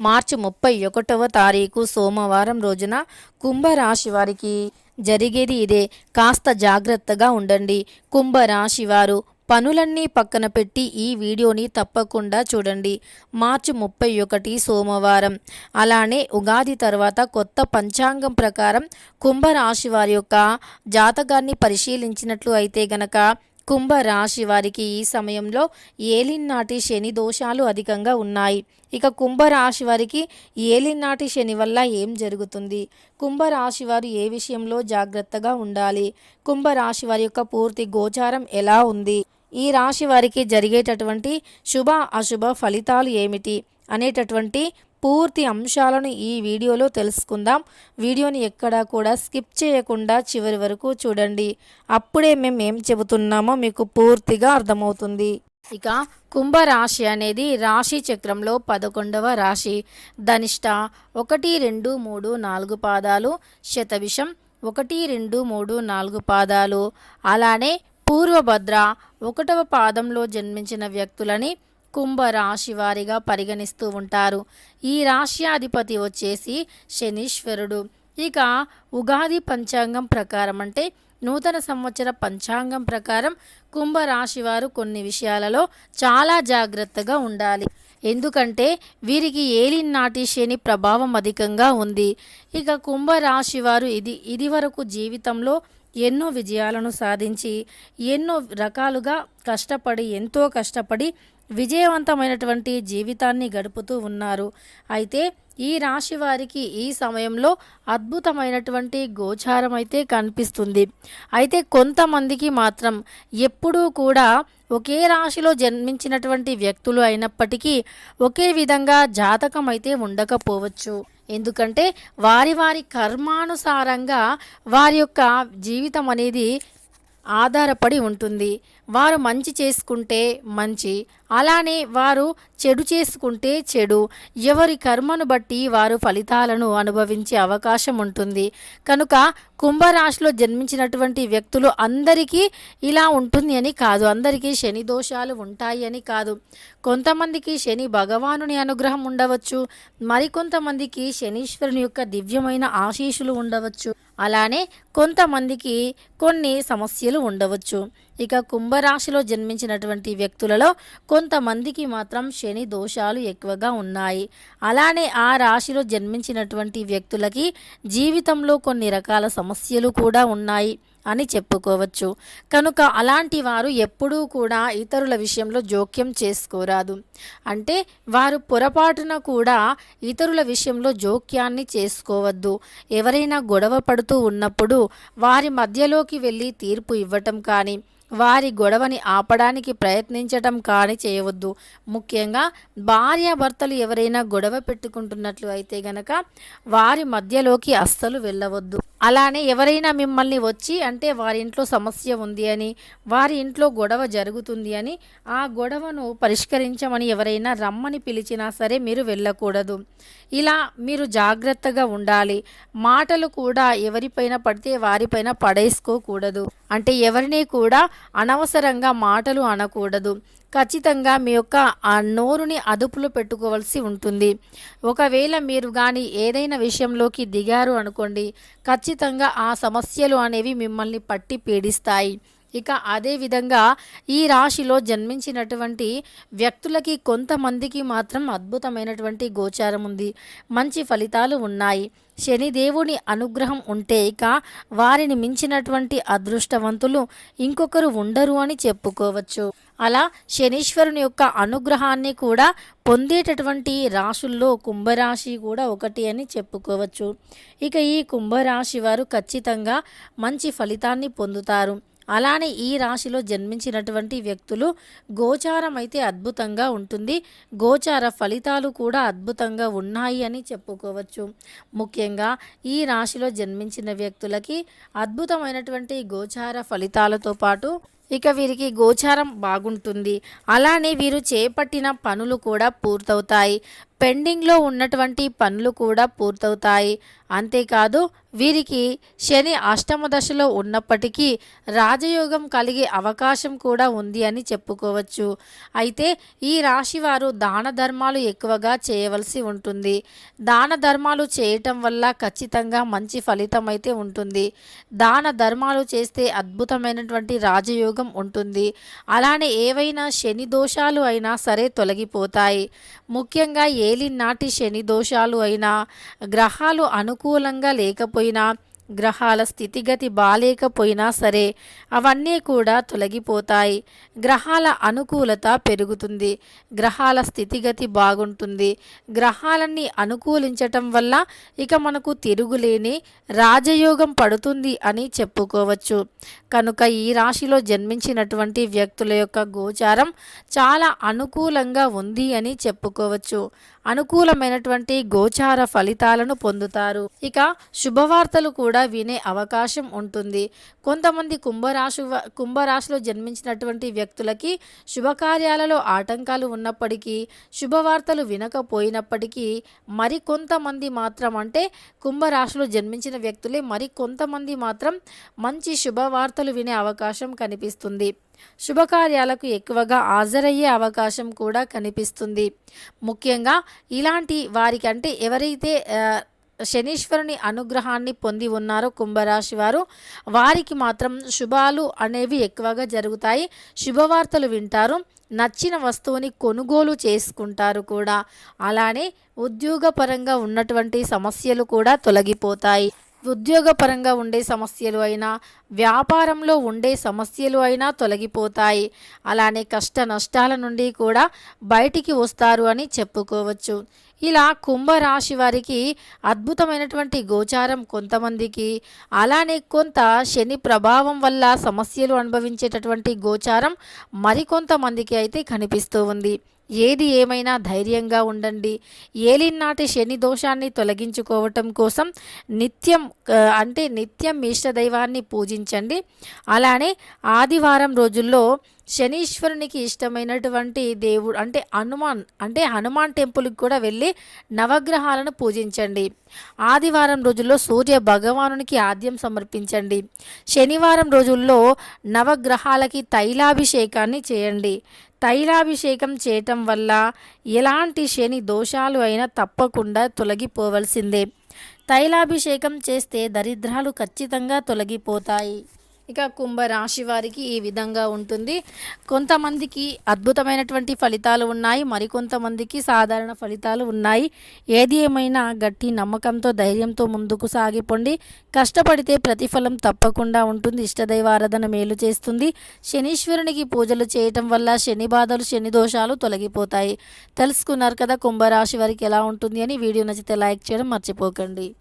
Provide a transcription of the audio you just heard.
మార్చి ముప్పై ఒకటవ తారీఖు సోమవారం రోజున కుంభరాశి వారికి జరిగేది ఇదే. కాస్త జాగ్రత్తగా ఉండండి. కుంభరాశి వారు పనులన్నీ పక్కన పెట్టి ఈ వీడియోని తప్పకుండా చూడండి. మార్చి ముప్పై ఒకటి సోమవారం. అలానే ఉగాది తర్వాత కొత్త పంచాంగం ప్రకారం కుంభరాశి వారి యొక్క జాతకాన్ని పరిశీలించినట్లు అయితే గనక కుంభరాశి వారికి ఈ సమయంలో ఏలినాటి శని దోషాలు అధికంగా ఉన్నాయి. ఇక కుంభరాశి వారికి ఏలినాటి శని వల్ల ఏం జరుగుతుంది? కుంభరాశి వారు ఏ విషయంలో జాగ్రత్తగా ఉండాలి? కుంభరాశి వారి యొక్క పూర్తి గోచారం ఎలా ఉంది? ఈ రాశి వారికి జరిగేటటువంటి శుభ అశుభ ఫలితాలు ఏమిటి? అనేటటువంటి పూర్తి అంశాలను ఈ వీడియోలో తెలుసుకుందాం. వీడియోని ఎక్కడా కూడా స్కిప్ చేయకుండా చివరి వరకు చూడండి. అప్పుడే మేము ఏం చెబుతున్నామో మీకు పూర్తిగా అర్థమవుతుంది. ఇక కుంభరాశి అనేది రాశి చక్రంలో పదకొండవ రాశి. ధనిష్ట ఒకటి రెండు మూడు నాలుగు పాదాలు. శతవిషం ఒకటి రెండు మూడు నాలుగు పాదాలు. అలానే పూర్వభద్ర ఒకటవ పాదంలో జన్మించిన వ్యక్తులని కుంభరాశి వారిగా పరిగణిస్తూ ఉంటారు. ఈ రాశ్యాధిపతి వచ్చేసి శనీశ్వరుడు. ఇక ఉగాది పంచాంగం ప్రకారం అంటే నూతన సంవత్సర పంచాంగం ప్రకారం కుంభరాశి వారు కొన్ని విషయాలలో చాలా జాగ్రత్తగా ఉండాలి. ఎందుకంటే వీరికి ఏలినాటి శని ప్రభావం అధికంగా ఉంది. ఇక కుంభరాశి వారు ఇది ఇది వరకు జీవితంలో ఎన్నో విజయాలను సాధించి ఎన్నో రకాలుగా కష్టపడి ఎంతో కష్టపడి విజయవంతమైనటువంటి జీవితాన్ని గడుపుతూ ఉన్నారు. అయితే ఈ రాశి వారికి ఈ సమయంలో అద్భుతమైనటువంటి గోచారం అయితే కనిపిస్తుంది. అయితే కొంతమందికి మాత్రం ఎప్పుడూ కూడా ఒకే రాశిలో జన్మించినటువంటి వ్యక్తులు అయినప్పటికీ ఒకే విధంగా జాతకం అయితే ఉండకపోవచ్చు. ఎందుకంటే వారి వారి కర్మానుసారంగా వారి యొక్క జీవితం అనేది ఆధారపడి ఉంటుంది. వారు మంచి చేసుకుంటే మంచి అలానే వారు చెడు చేసుకుంటే చెడు. ఎవరి కర్మను బట్టి వారు ఫలితాలను అనుభవించే అవకాశం ఉంటుంది. కనుక కుంభరాశిలో జన్మించినటువంటి వ్యక్తులు అందరికీ ఇలా ఉంటుంది అని కాదు. అందరికీ శని దోషాలు ఉంటాయి అని కాదు. కొంతమందికి శని భగవానుని అనుగ్రహం ఉండవచ్చు. మరికొంతమందికి శనీశ్వరుని యొక్క దివ్యమైన ఆశీస్సులు ఉండవచ్చు. అలానే కొంతమందికి కొన్ని సమస్యలు ఉండవచ్చు. ఇక కుంభరాశిలో జన్మించినటువంటి వ్యక్తులలో కొంతమందికి మాత్రం శని దోషాలు ఎక్కువగా ఉన్నాయి. అలానే ఆ రాశిలో జన్మించినటువంటి వ్యక్తులకి జీవితంలో కొన్ని రకాల సమస్యలు కూడా ఉన్నాయి. అని చెప్పుకోవచ్చు. కనుక అలాంటి వారు ఎప్పుడూ కూడా ఇతరుల విషయంలో జోక్యం చేసుకోరాదు. అంటే వారు పొరపాటున కూడా ఇతరుల విషయంలో జోక్యాన్ని చేసుకోవద్దు. ఎవరైనా గొడవ పడుతూ ఉన్నప్పుడు వారి మధ్యలోకి వెళ్ళి తీర్పు ఇవ్వటం కానీ వారి గొడవని ఆపడానికి ప్రయత్నించటం కానీ చేయవద్దు. ముఖ్యంగా భార్యాభర్తలు ఎవరైనా గొడవ పెట్టుకుంటున్నట్లు అయితే గనక వారి మధ్యలోకి అస్సలు వెళ్ళవద్దు. అలానే ఎవరైనా మిమ్మల్ని వచ్చి అంటే అంటే వారి ఇంట్లో సమస్య ఉంది అని వారి ఇంట్లో గొడవ జరుగుతుంది అని ఆ గొడవను పరిష్కరించమని ఎవరైనా రమ్మని పిలిచినా సరే మీరు వెళ్ళకూడదు. ఇలా మీరు జాగ్రత్తగా ఉండాలి. మాటలు కూడా ఎవరిపైన పడితే వారిపైన పడేసుకోకూడదు. అంటే ఎవరిని కూడా అనవసరంగా మాటలు అనకూడదు. ఖచ్చితంగా మీ యొక్క ఆ నోరుని అదుపులో పెట్టుకోవాల్సి ఉంటుంది. ఒకవేళ మీరు కానీ ఏదైనా విషయంలోకి దిగారు అనుకోండి ఖచ్చితంగా ఆ సమస్యలు అనేవి మిమ్మల్ని పట్టి పీడిస్తాయి. ఇక అదేవిధంగా ఈ రాశిలో జన్మించినటువంటి వ్యక్తులకి కొంతమందికి మాత్రం అద్భుతమైనటువంటి గోచారం ఉంది. మంచి ఫలితాలు ఉన్నాయి. శనిదేవుని అనుగ్రహం ఉంటే ఇక వారిని మించినటువంటి అదృష్టవంతులు ఇంకొకరు ఉండరు అని చెప్పుకోవచ్చు. అలా శనీశ్వరుని యొక్క అనుగ్రహాన్ని కూడా పొందేటటువంటి రాశుల్లో కుంభరాశి కూడా ఒకటి అని చెప్పుకోవచ్చు. ఇక ఈ కుంభరాశి వారు ఖచ్చితంగా మంచి ఫలితాన్ని పొందుతారు. అలానే ఈ రాశిలో జన్మించినటువంటి వ్యక్తులు గోచారం అయితే అద్భుతంగా ఉంటుంది. గోచార ఫలితాలు కూడా అద్భుతంగా ఉన్నాయి అని చెప్పుకోవచ్చు. ముఖ్యంగా ఈ రాశిలో జన్మించిన వ్యక్తులకి అద్భుతమైనటువంటి గోచార ఫలితాలతో పాటు ఇక వీరికి గోచారం బాగుంటుంది. అలానే వీరు చేపట్టిన పనులు కూడా పూర్తవుతాయి. పెండింగ్లో ఉన్నటువంటి పనులు కూడా పూర్తవుతాయి. అంతేకాదు వీరికి శని అష్టమ దశలో ఉన్నప్పటికీ రాజయోగం కలిగే అవకాశం కూడా ఉంది అని చెప్పుకోవచ్చు. అయితే ఈ రాశి వారు దాన ధర్మాలు ఎక్కువగా చేయవలసి ఉంటుంది. దాన ధర్మాలు చేయటం వల్ల ఖచ్చితంగా మంచి ఫలితం అయితే ఉంటుంది. దాన ధర్మాలు చేస్తే అద్భుతమైనటువంటి రాజయోగం ఉంటుంది. అలానే ఏవైనా శని దోషాలు అయినా సరే తొలగిపోతాయి. ముఖ్యంగా ఏలినాటి శని దోషాలు అయినా గ్రహాలు అనుకూలంగా లేకపోయినా గ్రహాల స్థితిగతి బాలేకపోయినా సరే అవన్నీ కూడా తొలగిపోతాయి. గ్రహాల అనుకూలత పెరుగుతుంది. గ్రహాల స్థితిగతి బాగుంటుంది. గ్రహాలన్నీ అనుకూలించటం వల్ల ఇక మనకు తిరుగులేని రాజయోగం పడుతుంది అని చెప్పుకోవచ్చు. కనుక ఈ రాశిలో జన్మించినటువంటి వ్యక్తుల యొక్క గోచారం చాలా అనుకూలంగా ఉంది అని చెప్పుకోవచ్చు. అనుకూలమైనటువంటి గోచార ఫలితాలను పొందుతారు. ఇక శుభవార్తలు కూడా వినే అవకాశం ఉంటుంది. కొంతమంది కుంభరాశి కుంభరాశిలో జన్మించినటువంటి వ్యక్తులకి శుభకార్యాలలో ఆటంకాలు ఉన్నప్పటికీ శుభవార్తలు వినకపోయినప్పటికీ మరి కొంతమంది మాత్రం అంటే కుంభరాశిలో జన్మించిన వ్యక్తులే మరి కొంతమంది మాత్రం మంచి శుభవార్తలు వినే అవకాశం కనిపిస్తుంది. శుభకార్యాలకు ఎక్కువగా హాజరయ్యే అవకాశం కూడా కనిపిస్తుంది. ముఖ్యంగా ఇలాంటి వారికంటే ఎవరైతే శనీశ్వరుని అనుగ్రహాన్ని పొంది ఉన్నారో కుంభరాశి వారు వారికి మాత్రం శుభాలు అనేవి ఎక్కువగా జరుగుతాయి. శుభవార్తలు వింటారు నచ్చిన వస్తువుని కొనుగోలు చేసుకుంటారు కూడా. అలానే ఉద్యోగపరంగా ఉన్నటువంటి సమస్యలు కూడా తొలగిపోతాయి. ఉద్యోగపరంగా ఉండే సమస్యలు అయినా వ్యాపారంలో ఉండే సమస్యలు అయినా తొలగిపోతాయి. అలానే కష్ట నష్టాల నుండి కూడా బయటికి వస్తారు అని చెప్పుకోవచ్చు. ఇలా కుంభరాశి వారికి అద్భుతమైనటువంటి గోచారం కొంతమందికి అలానే కొంత శని ప్రభావం వల్ల సమస్యలు అనుభవించేటటువంటి గోచారం మరికొంతమందికి అయితే కనిపిస్తూ ఉంది. ఏది ఏమైనా ధైర్యంగా ఉండండి. ఏలినాటి శని దోషాన్ని తొలగించుకోవటం కోసం నిత్యం అంటే నిత్యం ఇష్టదైవాన్ని పూజించండి. అలానే ఆదివారం రోజుల్లో శనీశ్వరునికి ఇష్టమైనటువంటి దేవుడు అంటే హనుమాన్ అంటే హనుమాన్ టెంపుల్కి కూడా వెళ్ళి నవగ్రహాలను పూజించండి. ఆదివారం రోజుల్లో సూర్య భగవానునికి ఆద్యం సమర్పించండి. శనివారం రోజుల్లో నవగ్రహాలకి తైలాభిషేకాన్ని చేయండి. తైలాభిషేకం చేయటం వల్ల ఎలాంటి శని దోషాలు అయినా తప్పకుండా తొలగిపోవలసిందే. తైలాభిషేకం చేస్తే దరిద్రాలు ఖచ్చితంగా తొలగిపోతాయి. ఇక కుంభ రాశి వారికి ఈ విధంగా ఉంటుంది. కొంతమందికి అద్భుతమైనటువంటి ఫలితాలు ఉన్నాయి. మరికొంతమందికి సాధారణ ఫలితాలు ఉన్నాయి. ఏది ఏమైనా గట్టి నమ్మకంతో ధైర్యంతో ముందుకు సాగిపోండి. కష్టపడితే ప్రతిఫలం తప్పకుండా ఉంటుంది. ఇష్టదైవారాధన మేలు చేస్తుంది. శనీశ్వరునికి పూజలు చేయటం వల్ల శని బాధలు శని దోషాలు తొలగిపోతాయి. తెలుసుకున్నారు కదా కుంభరాశి వారికి ఎలా ఉంటుంది అని. వీడియో నచ్చితే లైక్ చేయడం మర్చిపోకండి.